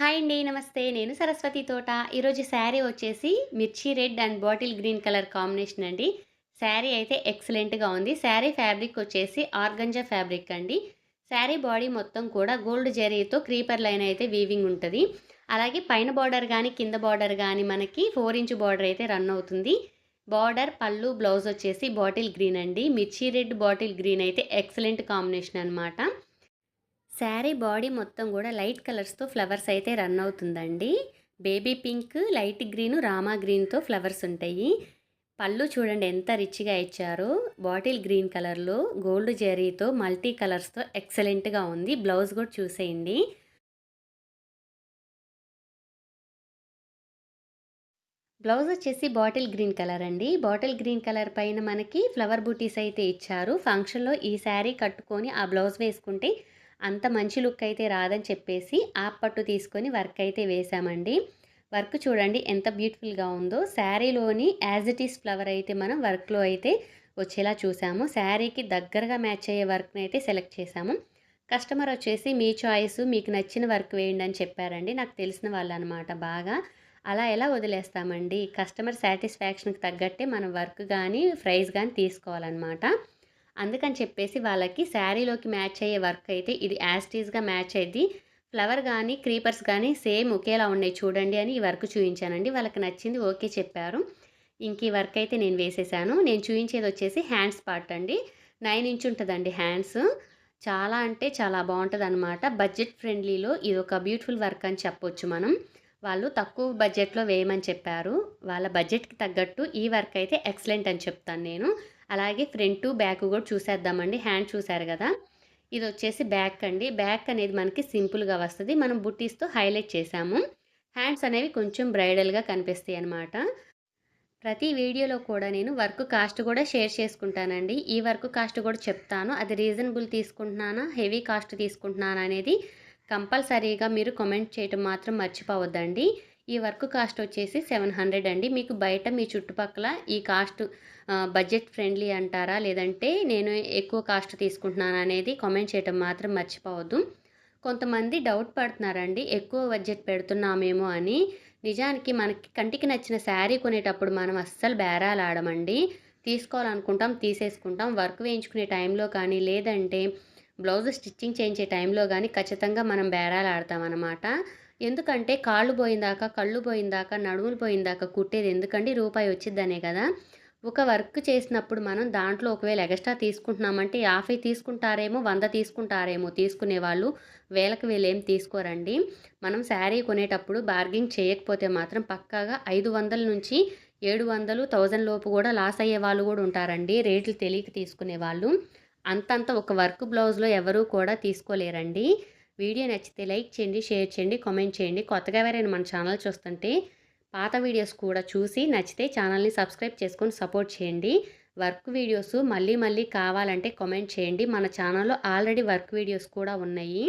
Hi అండి నమస్తే. నేను సరస్వతి తోట. ఈరోజు శారీ వచ్చేసి మిర్చి red and bottle green colour combination అండి. శారీ అయితే ఎక్సలెంట్గా ఉంది. శారీ ఫ్యాబ్రిక్ వచ్చేసి ఆర్గంజా ఫ్యాబ్రిక్ అండి. శారీ బాడీ మొత్తం కూడా గోల్డ్ జెరీతో క్రీపర్ లైన్ అయితే వీవింగ్ ఉంటుంది. అలాగే పైన బార్డర్ కానీ కింద బార్డర్ కానీ మనకి ఫోర్ ఇంచ్ బార్డర్ అయితే రన్ అవుతుంది. బార్డర్ పళ్ళు బ్లౌజ్ వచ్చేసి బాటిల్ గ్రీన్ అండి. మిర్చి రెడ్ బాటిల్ గ్రీన్ అయితే ఎక్సలెంట్ కాంబినేషన్ అనమాట శారీ బాడీ మొత్తం కూడా లైట్ కలర్స్తో ఫ్లవర్స్ అయితే రన్ అవుతుందండి. Baby pink light green Rama గ్రీన్తో ఫ్లవర్స్ ఉంటాయి. పళ్ళు చూడండి ఎంత రిచ్గా ఇచ్చారో. బాటిల్ గ్రీన్ కలర్లో గోల్డ్ జెరీతో మల్టీ కలర్స్తో ఎక్సలెంట్గా ఉంది. బ్లౌజ్ కూడా చూసేయండి. బ్లౌజ్ వచ్చేసి బాటిల్ గ్రీన్ కలర్ అండి. బాటిల్ గ్రీన్ కలర్ పైన మనకి ఫ్లవర్ బూటీస్ అయితే ఇచ్చారు. ఫంక్షన్లో ఈ శారీ కట్టుకొని ఆ బ్లౌజ్ వేసుకుంటే అంత మంచి లుక్ అయితే రాదని చెప్పేసి ఆ పట్టు తీసుకొని వర్క్ అయితే వేసామండి. వర్క్ చూడండి ఎంత బ్యూటిఫుల్గా ఉందో. శారీలోని యాజ్ ఇట్ ఈస్ ఫ్లవర్ అయితే మనం వర్క్లో అయితే వచ్చేలా చూసాము. శారీకి దగ్గరగా మ్యాచ్ అయ్యే వర్క్ని అయితే సెలెక్ట్ చేసాము. కస్టమర్ వచ్చేసి మీ చాయిస్ మీకు నచ్చిన వర్క్ వేయండి అని చెప్పారండి. నాకు తెలిసిన వాళ్ళు అనమాట బాగా. అలా ఎలా వదిలేస్తామండి? కస్టమర్ సాటిస్ఫాక్షన్కి తగ్గట్టే మనం వర్క్ కానీ ప్రైస్ కానీ తీసుకోవాలన్నమాట. అందుకని చెప్పేసి వాళ్ళకి శారీలోకి మ్యాచ్ అయ్యే వర్క్ అయితే ఇది యాస్టీస్గా మ్యాచ్ అయ్యి ఫ్లవర్ కానీ క్రీపర్స్ కానీ సేమ్ ఒకేలా ఉన్నాయి చూడండి అని ఈ వర్క్ చూపించానండి వాళ్ళకి నచ్చింది ఓకే చెప్పారు. ఇంక ఈ వర్క్ అయితే నేను వేసేసాను. నేను చూపించేది వచ్చేసి హ్యాండ్స్ పార్ట్ అండి. నైన్ ఇంచ్ ఉంటుందండి హ్యాండ్స్. చాలా అంటే చాలా బాగుంటుంది అనమాట బడ్జెట్ ఫ్రెండ్లీలో ఇది ఒక బ్యూటిఫుల్ వర్క్ అని చెప్పొచ్చు మనం. వాళ్ళు తక్కువ బడ్జెట్లో వేయమని చెప్పారు. వాళ్ళ బడ్జెట్కి తగ్గట్టు ఈ వర్క్ అయితే ఎక్సలెంట్ అని చెప్తాను నేను. అలాగే ఫ్రంట్ బ్యాక్ కూడా చూసేద్దామండి. హ్యాండ్ చూసారు కదా. ఇది వచ్చేసి బ్యాక్ అండి. బ్యాక్ అనేది మనకి సింపుల్గా వస్తుంది. మనం బుట్టీస్తో హైలైట్ చేసాము హ్యాండ్స్ అనేవి కొంచెం బ్రైడల్గా కనిపిస్తాయి అనమాట ప్రతి వీడియోలో కూడా నేను వర్క్ కాస్ట్ కూడా షేర్ చేసుకుంటానండి. ఈ వర్క్ కాస్ట్ కూడా చెప్తాను. అది రీజనబుల్ తీసుకుంటున్నానా? హెవీ కాస్ట్ తీసుకుంటున్నానా అనేది కంపల్సరీగా మీరు కామెంట్ చేయటం మాత్రం మర్చిపోవద్దండి. ఈ వర్క్ కాస్ట్ వచ్చేసి సెవెన్ హండ్రెడ్ అండి. మీకు బయట మీ చుట్టుపక్కల ఈ కాస్ట్ బడ్జెట్ ఫ్రెండ్లీ అంటారా? లేదంటే నేను ఎక్కువ కాస్ట్ తీసుకుంటున్నాను అనేది కామెంట్ చేయటం మాత్రం మర్చిపోవద్దు. కొంతమంది డౌట్ పడుతున్నారండి ఎక్కువ బడ్జెట్ పెడుతున్నామేమో అని. నిజానికి మనకి కంటికి నచ్చిన శారీ కొనేటప్పుడు మనం అస్సలు బేరాలు ఆడమండి. తీసుకోవాలనుకుంటాం తీసేసుకుంటాం. వర్క్ వేయించుకునే టైంలో కానీ లేదంటే బ్లౌజ్ స్టిచ్చింగ్ చేయించే టైంలో కానీ ఖచ్చితంగా మనం బేరాలు ఆడతాం అన్నమాట ఎందుకంటే కాళ్ళు పోయిందాక కళ్ళు పోయిందాక నడుములు పోయిందాక కుట్టేది ఎందుకండి? రూపాయి వచ్చిద్దనే కదా. ఒక వర్క్ చేసినప్పుడు మనం దాంట్లో ఒకవేళ ఎక్స్ట్రా తీసుకుంటున్నామంటే యాభై తీసుకుంటారేమో వంద తీసుకుంటారేమో తీసుకునే వాళ్ళు వేలకు వేలు ఏం తీసుకోరండి. మనం శారీ కొనేటప్పుడు బార్గింగ్ చేయకపోతే మాత్రం పక్కాగా ఐదు వందల నుంచి ఏడు వందలు థౌజండ్ లోపు కూడా లాస్ అయ్యే వాళ్ళు కూడా ఉంటారండి. రేట్లు తెలియక తీసుకునే వాళ్ళు. అంతంత ఒక వర్క్ బ్లౌజ్లో ఎవరూ కూడా తీసుకోలేరండి. వీడియో నచ్చితే లైక్ చేయండి షేర్ చేయండి కామెంట్ చేయండి. కొత్తగా ఎవరైనా మన ఛానల్ చూస్తుంటే పాత వీడియోస్ కూడా చూసి నచ్చితే ఛానల్ని సబ్స్క్రైబ్ చేసుకొని సపోర్ట్ చేయండి. వర్క్ వీడియోస్ మళ్ళీ మళ్ళీ కావాలంటే కామెంట్ చేయండి. మన ఛానల్లో ఆల్రెడీ వర్క్ వీడియోస్ కూడా ఉన్నాయి.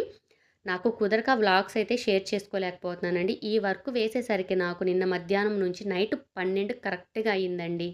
నాకు కుదరక వ్లాగ్స్ అయితే షేర్ చేసుకోలేకపోతున్నానండి. ఈ వర్క్ వేసేసరికి నాకు నిన్న మధ్యాహ్నం నుంచి నైట్ పన్నెండు కరెక్ట్గా అయ్యిందండి.